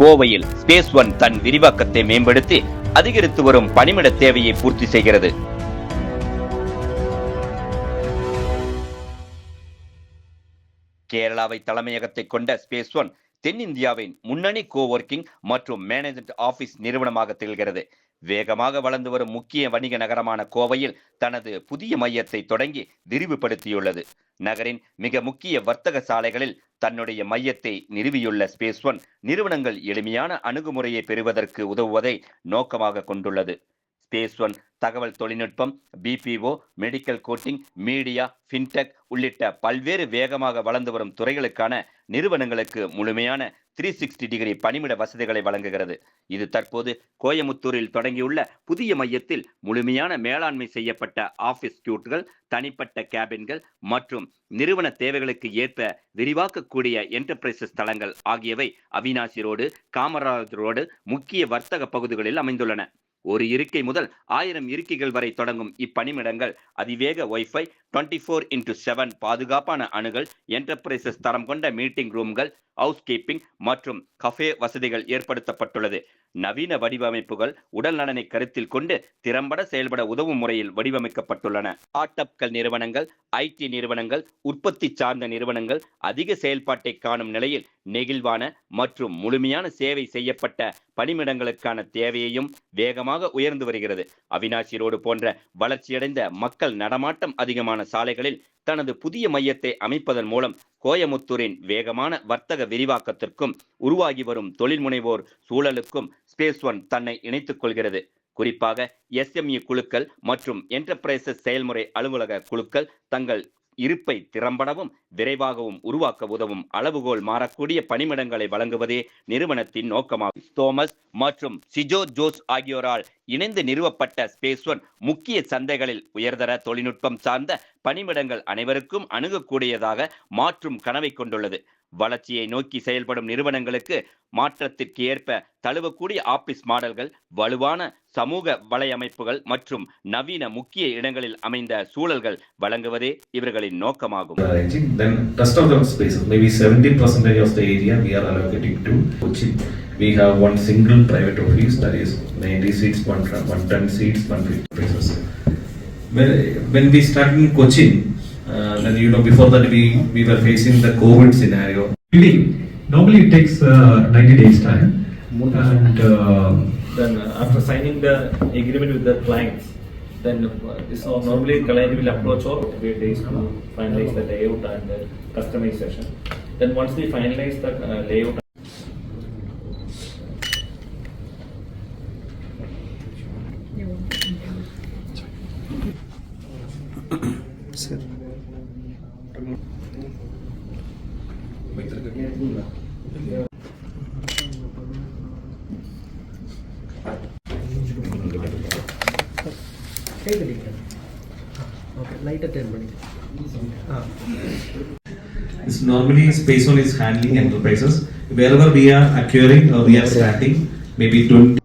கோவையில் space one தன் விரிவாக்கத்தை மேம்படுத்தி அதிகரித்து வரும் பணிமிட தேவையை பூர்த்தி செய்கிறது. கேரளாவை தலைமையகத்தை கொண்ட ஸ்பேஸ் ஒன் தென்னிந்தியாவின் முன்னணி கோவொர்க்கிங் மற்றும் மேனேஜ்மெண்ட் ஆபீஸ் நிறுவனமாக திகழ்கிறது. வேகமாக வளர்ந்து வரும் முக்கிய வணிக நகரமான கோவையில் தனது புதிய மையத்தை தொடங்கி விரிவுபடுத்தியுள்ளது. நகரின் மிக முக்கிய வர்த்தக சாலைகளில் தன்னுடைய மையத்தை நிறுவியுள்ள ஸ்பேஸ் ஒன் நிறுவனங்கள் எளிமையான அணுகுமுறையை பெறுவதற்கு உதவுவதை நோக்கமாக கொண்டுள்ளது. ஸ்பேஸ் ஒன் தகவல் தொழில்நுட்பம் BPO medical coding media fintech உள்ளிட்ட பல்வேறு வேகமாக வளர்ந்து வரும் துறைகளுக்கான நிறுவனங்களுக்கு முழுமையான த்ரீ சிக்ஸ்டி டிகிரி பணிமிட வசதிகளை வழங்குகிறது. இது தற்போது கோயமுத்தூரில் தொடங்கியுள்ள புதிய மையத்தில் முழுமையான மேலாண்மை செய்யப்பட்ட ஆஃபீஸ் கியூட்கள் தனிப்பட்ட கேபின்கள் மற்றும் நிறுவன தேவைகளுக்கு ஏற்ப விரிவாக்கக்கூடிய என்டர்பிரைசஸ் தளங்கள் ஆகியவை அவினாசி ரோடு காமராஜ் ரோடு முக்கிய வர்த்தக பகுதிகளில் அமைந்துள்ளன. ஒரு இருக்கை முதல் ஆயிரம் இருக்கைகள் வரை தொடங்கும் இப்பணிமிடங்கள் அதிவேக wifi twenty four into seven பாதுகாப்பான அணுகல் என்டர்பிரைசஸ் தரம் கொண்ட மீட்டிங் ரூம்கள் ஹவுஸ் கீப்பிங் மற்றும் கஃபே வசதிகள் ஏற்படுத்தப்பட்டுள்ளது. நவீன வடிவமைப்புகள் உடல் நலனை கருத்தில் கொண்டு திறம்பட செயல்பட உதவும் முறையில் வடிவமைக்கப்பட்டுள்ளன. ஸ்டார்ட்அப்கள் நிறுவனங்கள் ஐடி நிறுவனங்கள் உற்பத்தி சார்ந்த நிறுவனங்கள் அதிக செயல்பாட்டை காணும் நிலையில் நெகிழ்வான மற்றும் முழுமையான சேவை செய்யப்பட்ட பணிமிடங்களுக்கான தேவையையும் வேகமாக உயர்ந்து வருகிறது. அவினாசி ரோடு போன்ற வளர்ச்சியடைந்த மக்கள் நடமாட்டம் அதிகமான சாலைகளில் தனது புதிய மையத்தை அமைப்பதன் மூலம் கோயமுத்தூரின் வேகமான வர்த்தக விரிவாக்கத்திற்கும் உருவாகி வரும் தொழில் முனைவோர் சூழலுக்கும் ஸ்பேஸ் ஒன் தன்னை இணைத்துக் கொள்கிறது. குறிப்பாக எஸ்எம்இ குழுக்கள் மற்றும் என்டர்பிரைசஸ் செயல்முறை அலுவலக குழுக்கள் தங்கள் இருப்பை திறம்படவும் விரைவாகவும் உருவாக்க உதவும் அளவுகோல் மாறக்கூடிய பணிமிடங்களை வழங்குவதே நிறுவனத்தின் நோக்கமாகும். தோமஸ் மற்றும் சிஜோ ஜோஸ் ஆகியோரால் இணைந்து நிறுவப்பட்ட ஸ்பேஸ் ஒன் முக்கிய சந்தைகளில் உயர்தர தொழில்நுட்பம் சார்ந்த பணிமிடங்கள் அனைவருக்கும் அணுகக்கூடியதாக மாற்றும் கனவை கொண்டுள்ளது. வளர்ச்சியை நோக்கி செயல்படும் நிறுவனங்களுக்கு மாற்றத்திற்கு ஏற்ப தழுவக்கூடிய ஆபீஸ் மாடல்கள் வலுவான சமூக வலையமைப்புகள் மற்றும் நவீன முக்கிய இடங்களில் அமைந்த சூழல்கள் வழங்குவதே இவர்களின் நோக்கமாகும் arranging. Then rest of the spaces, maybe seventy percentage of the area we are allocating to Kochi. We have one single private office that is ninety seats, one one ten seats, one fifty places. When, when we started in Cochin, uh, then you know before that we we were facing the COVID scenario. Building, normally it takes uh, 90 days time. And uh, then uh, after signing the agreement with the clients, then uh, so normally client will approach all three days to finalize the layout and the customization. Then once we finalize the uh, layout. கை normally okay லைட்டை turn பண்ணிக்கிறேன் It's is handling enterprises. Wherever we are acquiring or uh, we are starting, maybe 20